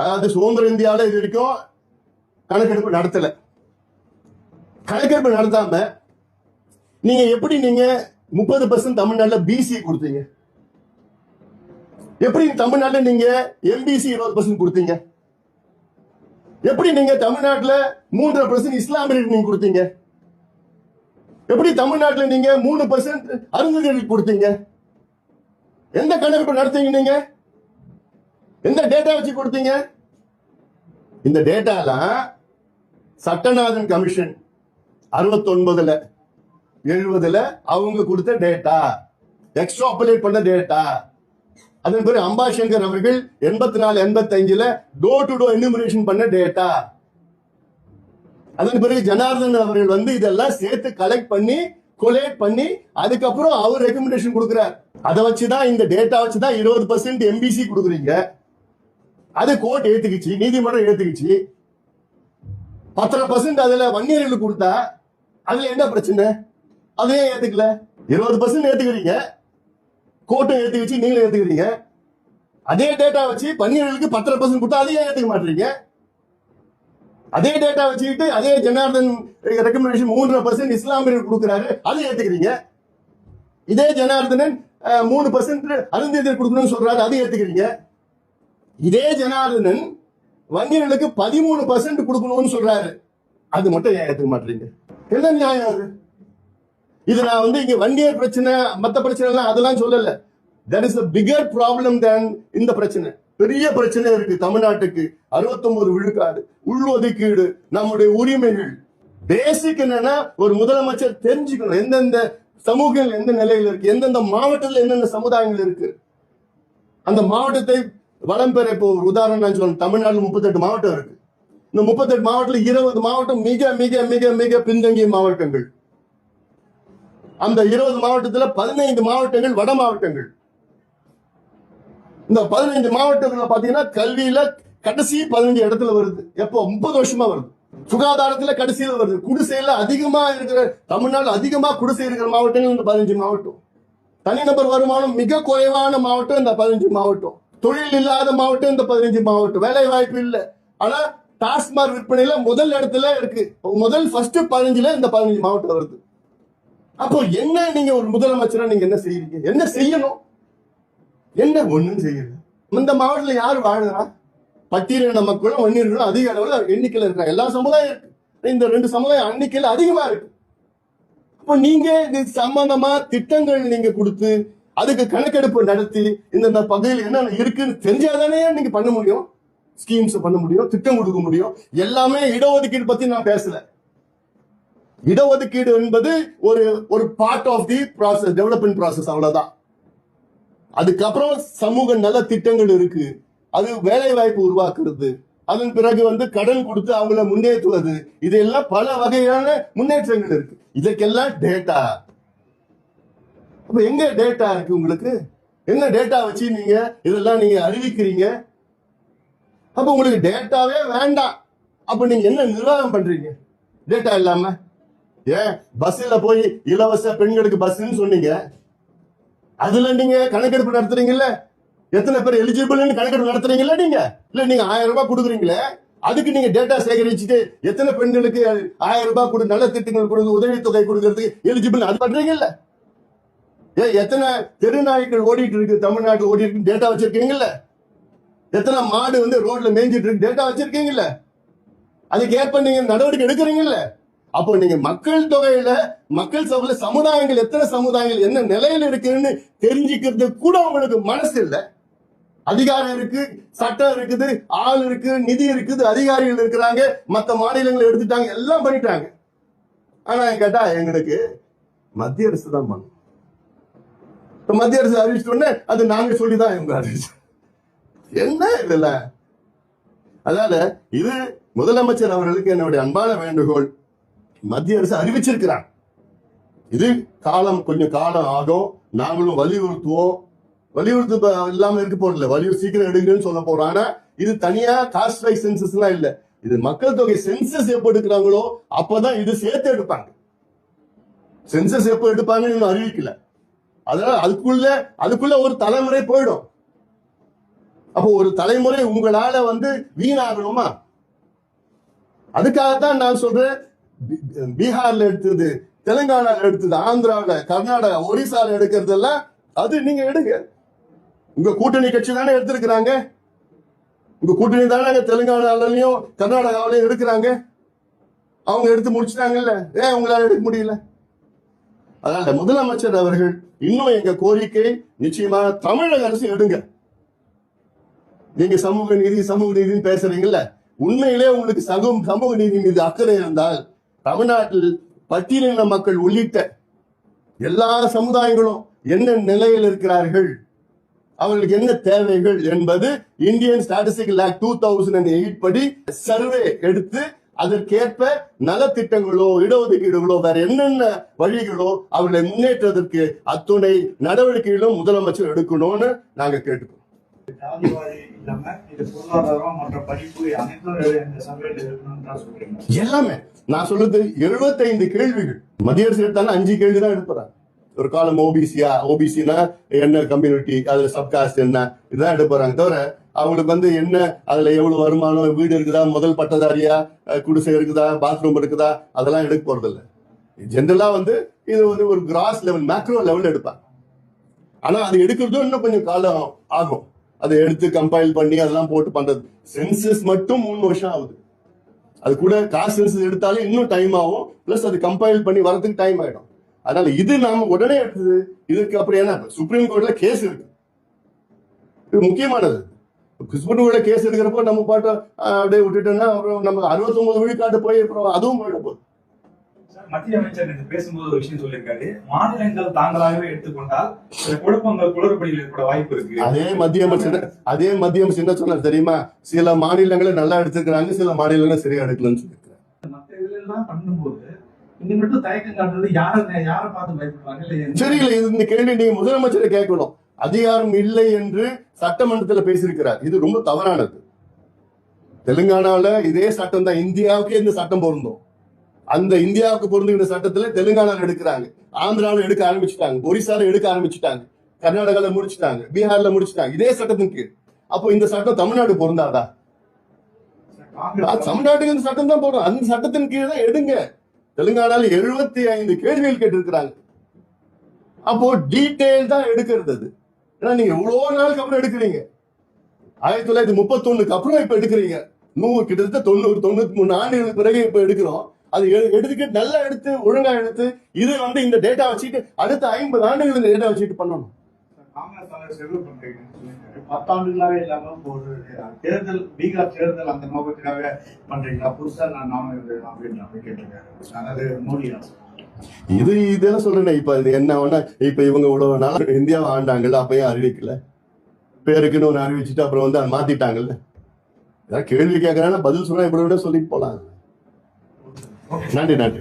அதாவது சுதந்திர இந்தியாவில இது வரைக்கும் கணக்கெடுப்பு நடத்தல. கணக்கெடுப்பு நடத்தாம நீங்க எப்படி நீங்க முப்பது பர்சன்ட் தமிழ்நாட்டில் பிசி கொடுத்தீங்க? எப்படி தமிழ்நாட்டில் நீங்க எம்பிசி இருபது பர்சன்ட் கொடுத்தீங்க? எப்படி நீங்க தமிழ்நாட்டில் மூன்றரை பர்சன்ட் இஸ்லாமியர்களுக்கு நீங்க கொடுத்தீங்க? எப்படி தமிழ்நாட்டில் நீங்க மூணு பர்சன்ட் அருந்ததிகளுக்கு கொடுத்தீங்க? எந்த கணக்கெடுப்பு நடத்தீங்க நீங்க? எந்த டேட்டா வச்சு கொடுத்தீங்க? இந்த டேட்டால சட்டநாதன் கமிஷன் அறுபத்தொன்பதுல எழுபதுல அவங்க கொடுத்த டேட்டா எக்ஸ்ட்ராபுலேட் பண்ண டேட்டா அதன் பிறகு அம்பாசங்கர் அவர்கள் எண்பத்தி நாலு எண்பத்தி அஞ்சுல டோர் டு டோர் எனுமரேஷன் பண்ண டேட்டா அதன் பிறகு ஜனார்தன் அவர்கள் வந்து இதெல்லாம் சேர்த்து கலெக்ட் பண்ணி கொலேட் பண்ணி அதுக்கப்புறம் அவர் ரெக்கமெண்டேஷன் கொடுக்குறார். அதை வச்சுதான் இந்த டேட்டா வச்சுதான் இருபது பர்சன்ட் எம்பிசி கொடுக்குறீங்க. அது கோர்ட் ஏத்துக்குச்சு நீதிமன்றம் ஏத்துக்குச்சு பத்தரை பர்சன்ட் அதுல வன்னியர்களுக்கு கொடுத்தா அதுல என்ன பிரச்சனை? அதையே ஏத்துக்கல. இருபது பர்சன்ட் ஏத்துக்கிறீங்க. கோர்ட்டும் ஏத்துக்குச்சு நீங்களும் ஏத்துக்கிறீங்க. அதே டேட்டா வச்சு பன்னியர்களுக்கு பத்தரை பர்சன்ட் கொடுத்தா அதையே ஏத்துக்க மாட்டீங்க. அதே டேட்டா வச்சுக்கிட்டு அதே ஜனார்தன் ரெக்கமெண்டேஷன் மூன்றரை பர்சன்ட் இஸ்லாமியர்கள் கொடுக்குறாரு அதை ஏத்துக்கிறீங்க. இதே ஜனார்தனன் மூணு பர்சன்ட் அருந்ததியர் கொடுக்கணும்னு சொல்றாரு அதை ஏத்துக்கிறீங்க. இதே ஜனார்தனன் வங்கிகளுக்கு பதிமூணு பர்சன்ட் கொடுக்கணும்னு சொல்றாரு. அது மட்டும் ஏன் ஏத்துக்க மாட்டீங்க? என்ன நியாயம் அது? இது நான் வந்து இங்க வங்கியர் பிரச்சனை மத்த பிரச்சனை எல்லாம் அதெல்லாம் சொல்லல. That is a bigger problem than இந்த பிரச்சனை. பெரிய பிரச்சனை இருக்கு தமிழ்நாட்டுக்கு. 69 விழுக்காடு உள்ஒதுக்கீடு நம்முடைய உரிமைகள். பேசிக் என்னன்னா ஒரு முதலமைச்சர் தெரிஞ்சுக்கணும். எந்தெந்த சமூகங்கள் எந்த நிலையில இருக்கு எந்தெந்த மாவட்டத்தில் எந்தெந்த சமுதாயங்கள் இருக்கு. அந்த மாவட்டத்தை வளம் பெற இப்போ ஒரு உதாரணம் நான் சொல்லணும் தமிழ்நாட்டில் முப்பத்தெட்டு மாவட்டம் இருக்கு. இந்த முப்பத்தெட்டு மாவட்டத்தில் இருபது மாவட்டம் மிக மிக மிக மிக பின்தங்கிய மாவட்டங்கள். அந்த இருபது மாவட்டத்துல பதினைந்து மாவட்டங்கள் வட மாவட்டங்கள். இந்த பதினைந்து மாவட்டத்துல பாத்தீங்கன்னா கல்வியில கடைசி பதினஞ்சு இடத்துல வருது. எப்போ? முப்பது வருஷமா வருது. சுகாதாரத்துல கடைசியில வருது. குடிசையில அதிகமா இருக்கிற தமிழ்நாடு அதிகமா குடிசை இருக்கிற மாவட்டங்கள் இந்த பதினஞ்சு மாவட்டம். தனிநபர் வருமானம் மிக குறைவான மாவட்டம் இந்த பதினஞ்சு மாவட்டம். தொழில் இல்லாத மாவட்டம் இந்த பதினஞ்சு மாவட்டம். வேலை வாய்ப்பு இல்லை. ஆனா டாஸ்மாக் விற்பனையில முதல் இடத்துல இருக்கு. முதல் ஃபர்ஸ்ட் பதினஞ்சுல இந்த பதினஞ்சு மாவட்டம் வருது. அப்போ என்ன நீங்க ஒரு முதலமைச்சரா நீங்க என்ன செய்யறீங்க என்ன செய்யணும்? என்ன ஒண்ணும் செய்யல. இந்த மாவட்டத்துல யார் வாழுறா? பட்டியலின மக்களும் வன்னியர்களும் அதிக அளவுல எண்ணிக்கையில இருக்கிறாங்க. எல்லா சமுதாயம் இருக்கு. இந்த ரெண்டு சமுதாயம் எண்ணிக்கையில அதிகமா இருக்கு. அப்போ நீங்க இது சம்பந்தமா திட்டங்கள் நீங்க கொடுத்து அதுக்கு கணக்கெடுப்பு நடத்தி இந்த பகுதியில் என்னென்ன இருக்குன்னு தெரிஞ்சாதானே நீங்க பண்ண முடியும்? ஸ்கீம்ஸ் பண்ண முடியும் திட்டம் கொடுக்க முடியும். எல்லாமே இடஒதுக்கீடு பத்தி நான் பேசல. இடஒதுக்கீடு என்பது ஒரு ஒரு part of the process development process அவ்வளவுதான். அதுக்கப்புறம் சமூக நல திட்டங்கள் இருக்கு. அது வேலை வாய்ப்பு உருவாக்குறது. அதன் பிறகு வந்து கடன் கொடுத்து அவங்கள முன்னேற்றுவது. இதெல்லாம் பல வகையான முன்னேற்றங்கள் இருக்கு. இதற்கெல்லாம் டேட்டா அப்ப எங்க டேட்டா இருக்கு உங்களுக்கு? என்ன டேட்டா வச்சு நீங்க இதெல்லாம் நீங்க அறிவிக்கிறீங்க. அப்ப உங்களுக்கு டேட்டாவே வேண்டாம். அப்ப நீங்க என்ன நிர்வாகம் பண்றீங்க? டேட்டா இல்லாம? ஏன்? பஸ்ல போய் இலவச பெண்களுக்கு பஸ்ன்னு சொன்னீங்க. அதுல நீங்க கணக்கெடுப்பு நடத்துறீங்கல்ல? எத்தனை பேர் எலிஜிபிள்னு கணக்கெடுப்பு நடத்துறீங்கல்ல நீங்க? இல்ல நீங்க ஆயிரம் ரூபாய் கொடுக்குறீங்களே? அதுக்கு நீங்க டேட்டா சேகரிச்சுட்டு எத்தனை பெண்களுக்கு ஆயிரம் ரூபாய் கொடு நல்ல திட்டங்கள் கொடுத்து உதவித்தொகை கொடுக்கறதுக்கு எலிஜிபிள் அது பண்றீங்கல்ல? ஏ எத்தனை தெருநாய்கள் ஓடிட்டு இருக்கு? தமிழ்நாட்டில் ஓடிட்டு இருக்கு. டேட்டா வச்சிருக்கீங்கல்ல? எத்தனை மாடு வந்து ரோட்ல மேய்ஞ்சிட்டு இருக்கு? டேட்டா வச்சிருக்கீங்கல்ல? அதுக்கு ஏற்ப நீங்க நடவடிக்கை எடுக்கிறீங்கல்ல? அப்போ நீங்க மக்கள் தொகையில மக்கள் சபையில சமுதாயங்கள் எத்தனை சமுதாயங்கள் என்ன நிலையில இருக்குன்னு தெரிஞ்சுக்கிறது கூட உங்களுக்கு மனசு இல்லை. அதிகாரம் இருக்கு சட்டம் இருக்குது ஆள் இருக்கு நிதி இருக்குது அதிகாரிகள் இருக்கிறாங்க மற்ற மாநிலங்களை எடுத்துட்டாங்க எல்லாம் பண்ணிட்டாங்க. ஆனா கேட்டா எங்களுக்கு மத்திய அரசு தான் பண்ணும் மத்திய அரசு அறிவிச்சிட்ட உடனே அது நாங்க சொல்லிதான் இவங்க அறிவிச்சு என்ன இதுல? அதனால இது முதலமைச்சர் அவர்களுக்கு என்னுடைய அன்பான வேண்டுகோள். மத்திய அரசு அறிவிச்சிருக்கிறார். இது காலம் கொஞ்சம் காலம் ஆகும். நாங்களும் வலியுறுத்துவோம். வலியுறுத்து ப- இல்லாம இருக்க போறதில்ல வலியுறு சீக்கிரம் எடுங்கன்னு சொல்ல போறோம். ஆனா இது தனியா காஸ்ட் வைஸ் சென்சஸ் எல்லாம் இல்ல. இது மக்கள் தொகை சென்சஸ் எப்போ எடுக்கிறாங்களோ அப்பதான் இது சேர்த்து எடுப்பாங்க. சென்சஸ் எப்போ எடுப்பாங்கன்னு இன்னும் அறிவிக்கல. அதனால அதுக்குள்ள அதுக்குள்ள ஒரு தலைமுறை போயிடும். அப்போ ஒரு தலைமுறை உங்களால வந்து வீணாகணுமா? அதுக்காகத்தான் நான் சொல்றேன். பீகார்ல எடுத்தது தெலுங்கானால எடுத்தது ஆந்திராவில கர்நாடகா ஒரிசால எடுக்கிறதெல்லாம் அது நீங்க எடுங்க. உங்க கூட்டணி கட்சி தானே எடுத்திருக்கிறாங்க. உங்க கூட்டணி தானே தெலுங்கானாலையும் கர்நாடகாவிலையும் எடுக்கிறாங்க. அவங்க எடுத்து முடிச்சிட்டாங்கல்ல. ஏன் உங்களால எடுக்க முடியல? அதனால முதலமைச்சர் அவர்கள் இன்னும் எங்க கோரிக்கை நிச்சயமா தமிழக அரசு எடுங்க. நீங்க சமூக நீதி சமூக நீதினு பேசுறீங்கல்ல உண்மையிலே உங்களுக்கு சமூக சமூக நீதி மீது அக்கறை இருந்தால் தமிழ்நாட்டில் பட்டியலின மக்கள் உள்ளிட்ட எல்லா சமுதாயங்களும் என்ன நிலையில் இருக்கிறார்கள் அவர்களுக்கு என்ன தேவைகள் என்பது Indian statistical act two thousand eight படி சர்வே எடுத்து அதற்கேற்ப நலத்திட்டங்களோ இடஒதுக்கீடுகளோ வேற என்னென்ன வழிகளோ அவர்களை முன்னேற்றதற்கு அத்துணை நடவடிக்கைகளும் முதலமைச்சர் எடுக்கணும்னு நாங்க கேட்டுக்கோம். எல்லாமே. நான் சொல்றது 75 கேள்விகள். மத்திய அரசு எடுத்தாலும் அஞ்சு கேள்வி தான் எடுப்புறாங்க. ஒரு காலம் ஓபிசியா ஓபிசினா என்ன கம்யூனிட்டி அதுல சப்காஸ்ட் என்ன? இதுதான் எடுப்புறாங்க தவிர அவங்களுக்கு வந்து என்ன அதுல எவ்வளவு வருமானம் வீடு இருக்குதா முதல் பட்டதாரியா குடிசை இருக்குதா பாத்ரூம் இருக்குதா அதெல்லாம் எடுக்க போறது இல்லை ஜென்ரலா வந்து இது வந்து ஒரு கிராஸ் லெவல் மேக்ரோ லெவல் எடுப்பாங்க. ஆனா அது எடுக்கிறதும் இன்னும் கொஞ்சம் காலம் ஆகும். அதை எடுத்து கம்பைல் பண்ணி அதெல்லாம் போட்டு பண்றது. சென்சஸ் மட்டும் மூணு வருஷம் ஆகுது. அது கூட காசு சென்சஸ் எடுத்தாலே இன்னும் டைம் ஆகும். பிளஸ் அது கம்பைல் பண்ணி வரதுக்கு டைம் ஆயிடும். அதனால இது நாம உடனே எடுத்தது இதுக்கு அப்புறம் என்ன? சுப்ரீம் கோர்ட்ல கேஸ் இருக்கு. இது முக்கியமானது. சுப்ரீம் கோர்ட்ல கேஸ் எடுக்கிறப்போ நம்ம பாட்டு அப்படியே விட்டுட்டோம்னா அப்புறம் நம்ம அறுபத்தொன்பது விழுக்காட்டு போய் அப்புறம் அதுவும் போயிட போகுது. மத்திய அமைச்சர் பேசும்போது ஒரு விஷயம் சொல்லியிருக்காரு. மாநிலங்கள் தாங்களாகவே எடுத்துக்கொண்டால் சில குழப்பங்கள் குளறுபடிகள் ஏற்பட வாய்ப்பு இருக்கு. அதே மத்திய அமைச்சர் அதே மத்திய அமைச்சர் என்ன சொன்னார் தெரியுமா? சில மாநிலங்களை நல்லா எடுத்துக்கிறாங்க சில மாநிலங்களை சரியா எடுக்கலன்னு சொல்லியிருக்காங்க மத்த இதுல எல்லாம் பண்ணும்போது மட்டும் தயக்கம் காட்டுறது யார யார பார்த்து பயப்படுறாங்க இந்த கேள்வி நீங்க முதலமைச்சரை கேட்கணும். அதிகாரம் இல்லை என்று சட்டமன்றத்தில் பேசியிருக்கிறார். இது ரொம்ப தவறானது. தெலுங்கானால இதே சட்டம் தான் இந்தியாவுக்கே இந்த சட்டம் பொருந்தும். அந்த இந்தியாவுக்கு பொருந்துகிற சட்டத்துல தெலுங்கானால எடுக்கிறாங்க. ஆந்திரால எடுக்க ஆரம்பிச்சுட்டாங்க. ஒரிசால எடுக்க ஆரம்பிச்சுட்டாங்க. கர்நாடகால முடிச்சுட்டாங்க. பீகார்ல முடிச்சுட்டாங்க. இதே சட்டத்தின் கீழ். அப்போ இந்த சட்டம் தமிழ்நாடு பொருந்தாதா? தமிழ்நாட்டுக்கு இந்த சட்டம் தான் போடும் அந்த சட்டத்தின் கீழ் தான் எடுங்க. தெலுங்கானால எழுபத்தி ஐந்து கேள்விகள் கேட்டிருக்கிறாங்க. அப்போ டீட்டெயில் தான் எடுக்கிறது அது ஏன்னா நீங்க எவ்வளவு நாளுக்கு அப்புறம் எடுக்கிறீங்க. ஆயிரத்தி தொள்ளாயிரத்தி முப்பத்தொன்னுக்கு அப்புறம் இப்ப எடுக்கிறீங்க. நூறு கிட்டத்தட்ட தொண்ணூறு தொண்ணூத்தி மூணு ஆண்டுகளுக்கு பிறகு இப்ப எடுக்கிறோம். அது எடுத்துக்கிட்டு நல்லா எடுத்து ஒழுங்கா எடுத்து இது வந்து இந்த டேட்டா வச்சுட்டு அடுத்த ஐம்பது ஆண்டுகள் இந்த டேட்டா வச்சுட்டு பண்ணணும். காங்கிரஸ் பண்றீங்கன்னு சொல்லியிருக்காரு. இல்லாம ஒரு தேர்தல் பீகார் தேர்தல் அந்த நோக்கத்துக்காக பண்றீங்களா? புதுசா நான் நாம அப்படின்னு கேட்டிருக்காரு. அதாவது மோடி அரசு. இது இதெல்லாம் சொல்றேன். இப்ப இது என்ன வேணா இப்ப இவங்க இவ்வளவு நாள் இந்தியாவை ஆண்டாங்கல்ல அப்பயும் அறிவிக்கல. பேருக்குன்னு ஒன்று அறிவிச்சுட்டு அப்புறம் வந்து அதை மாத்திட்டாங்கல்ல. ஏதாவது கேள்வி கேட்கறாங்கன்னா பதில் சொன்னா இப்படி விட சொல்லிட்டு போலாம் நன்றி நன்றி.